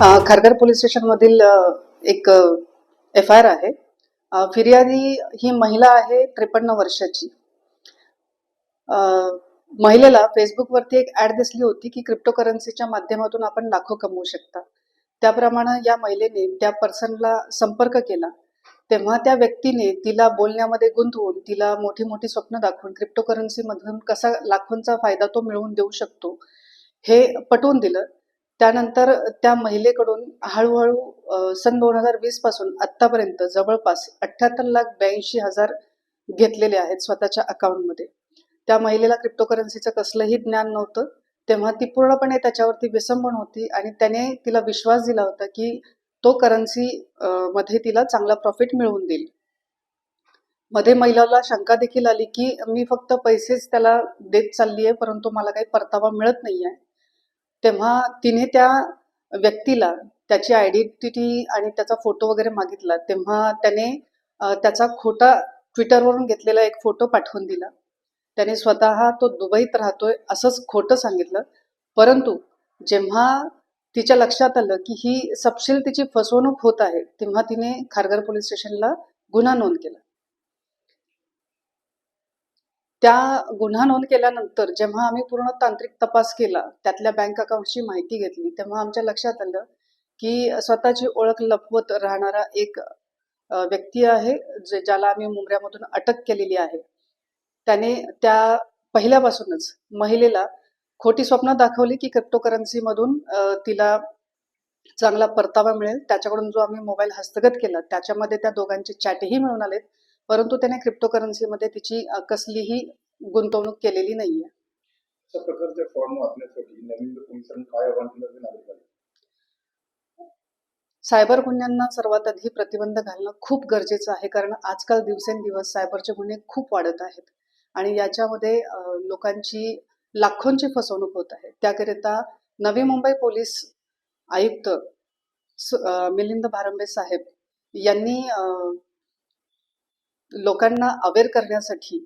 Kharghar police स्टेशनमधील एक F I R आहे फिर्यादी ही महिला आहे त्रेपन्न वर्षाची. महिलेला फेसबुकवरती एक ऍड दिसली होती की क्रिप्टोकरन्सीच्या माध्यमातून आपण लाखो कमवू शकता. त्याप्रमाणे या महिलेने त्या पर्सनला संपर्क केला. तेव्हा त्या व्यक्तीने तिला बोलण्यामध्ये गुंतवून तिला मोठी मोठी स्वप्न दाखवून क्रिप्टोकरन्सीमधून कसा लाखोंचा फायदा तो मिळवून देऊ शकतो हे पटवून दिलं. त्यानंतर त्या महिलेकडून हळूहळू सन दोन हजार वीसपासून आतापर्यंत जवळपास अठ्याहत्तर लाख ब्याऐंशी हजार घेतलेले आहेत स्वतःच्या अकाउंटमध्ये त्या महिलेला क्रिप्टोकरन्सीचं कसलंही ज्ञान नव्हतं. तेव्हा ती पूर्णपणे त्याच्यावरती विसंबन होती आणि त्याने तिला विश्वास दिला होता की तो करन्सी मध्ये तिला चांगला प्रॉफिट मिळवून देईल. मध्ये महिलाला शंका देखील आली की मी फक्त पैसेच त्याला देत चालली आहे परंतु मला काही परतावा मिळत नाही आहे तेव्हा तिने त्या व्यक्तीला त्याची आयडेंटिटी आणि त्याचा फोटो वगैरे मागितला तेव्हा त्याने त्याचा खोटा ट्विटरवरून घेतलेला एक फोटो पाठवून दिला. त्याने स्वतः तो दुबईत राहतोय असंच खोटं सांगितलं. परंतु जेव्हा तिच्या लक्षात आलं की ही सपशील तिची फसवणूक होत आहे तेव्हा तिने खारघर पोलीस स्टेशनला गुन्हा नोंद केला. त्या गुन्हा नोंद केल्यानंतर जेव्हा आम्ही पूर्ण तांत्रिक तपास केला त्यातल्या बँक अकाउंटची माहिती घेतली तेव्हा आमच्या लक्षात आलं की स्वतःची ओळख लपवत राहणारा एक व्यक्ती आहे जे ज्याला आम्ही मुंबऱ्यामधून अटक केलेली आहे. त्याने त्या पहिल्यापासूनच महिलेला खोटी स्वप्न दाखवली की क्रिप्टोकरन्सीमधून तिला चांगला परतावा मिळेल. त्याच्याकडून जो आम्ही मोबाईल हस्तगत केला त्याच्यामध्ये त्या दोघांचे चॅटही मिळून आलेत. परंतु त्याने क्रिप्टोकरन्सीमध्ये तिची कसलीही गुंतवणूक केलेली नाहीये. अशा प्रकारच्या फ्रॉड वाचण्यासाठी नवीन पोलिसांनी काय आव्हान केलं ते नागरिकांना सायबर गुन्ह्यांना सर्वात आधी प्रतिबंध घालणं खूप गरजेचं आहे कारण आजकाल दिवसेंदिवस सायबरचे गुन्हे खूप वाढत आहेत. आणि याच्यामध्ये लोकांची लाखोंची फसवणूक होत आहे. त्याकरिता नवी मुंबई पोलीस आयुक्त मिलिंद भारंबे साहेब यांनी लोकांना अवेअर करण्यासाठी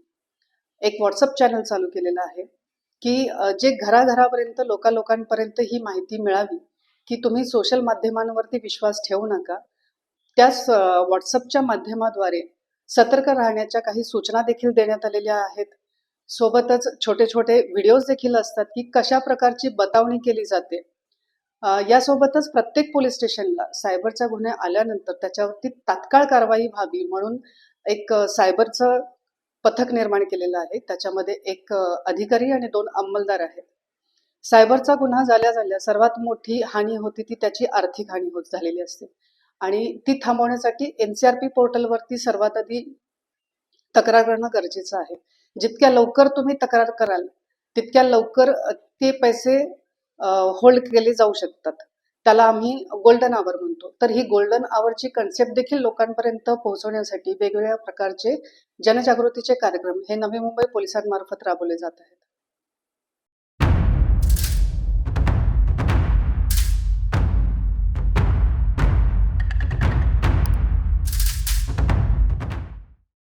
एक व्हॉट्सअप चॅनल चालू केलेला आहे की जे घराघरापर्यंत लोकांपर्यंत ही माहिती मिळावी की तुम्ही सोशल माध्यमांवरती विश्वास ठेवू नका त्याच व्हॉट्सअपच्या माध्यमाद्वारे सतर्क राहण्याच्या काही सूचना देखील देण्यात आलेल्या आहेत. सोबतच छोटे छोटे व्हिडिओज देखील असतात की कशा प्रकारची बतावणी केली जाते. यासोबतच प्रत्येक पोलीस स्टेशनला सायबरचा गुन्हे आल्यानंतर त्याच्यावरती तात्काळ कारवाई व्हावी म्हणून एक सायबरचं पथक निर्माण केलेलं आहे. त्याच्यामध्ये एक अधिकारी आणि दोन अंमलदार आहेत. सायबरचा गुन्हा झाल्या झाल्या सर्वात मोठी हानी होती ती त्याची आर्थिक हानी होत झालेली असते. आणि ती थांबवण्यासाठी एन सी आर पी पोर्टलवरती सर्वात आधी तक्रार करणं गरजेचं आहे. जितक्या लवकर तुम्ही तक्रार कराल तितक्या लवकर ते पैसे होल्ड केले जाऊ शकतात. त्याला आम्ही गोल्डन आवर म्हणतो. तर ही गोल्डन आवरची कन्सेप्ट देखील लोकांपर्यंत पोहोचवण्यासाठी वेगवेगळ्या प्रकारचे जनजागृतीचे कार्यक्रम हे नवी मुंबई पोलिसांमार्फत राबवले जात आहेत.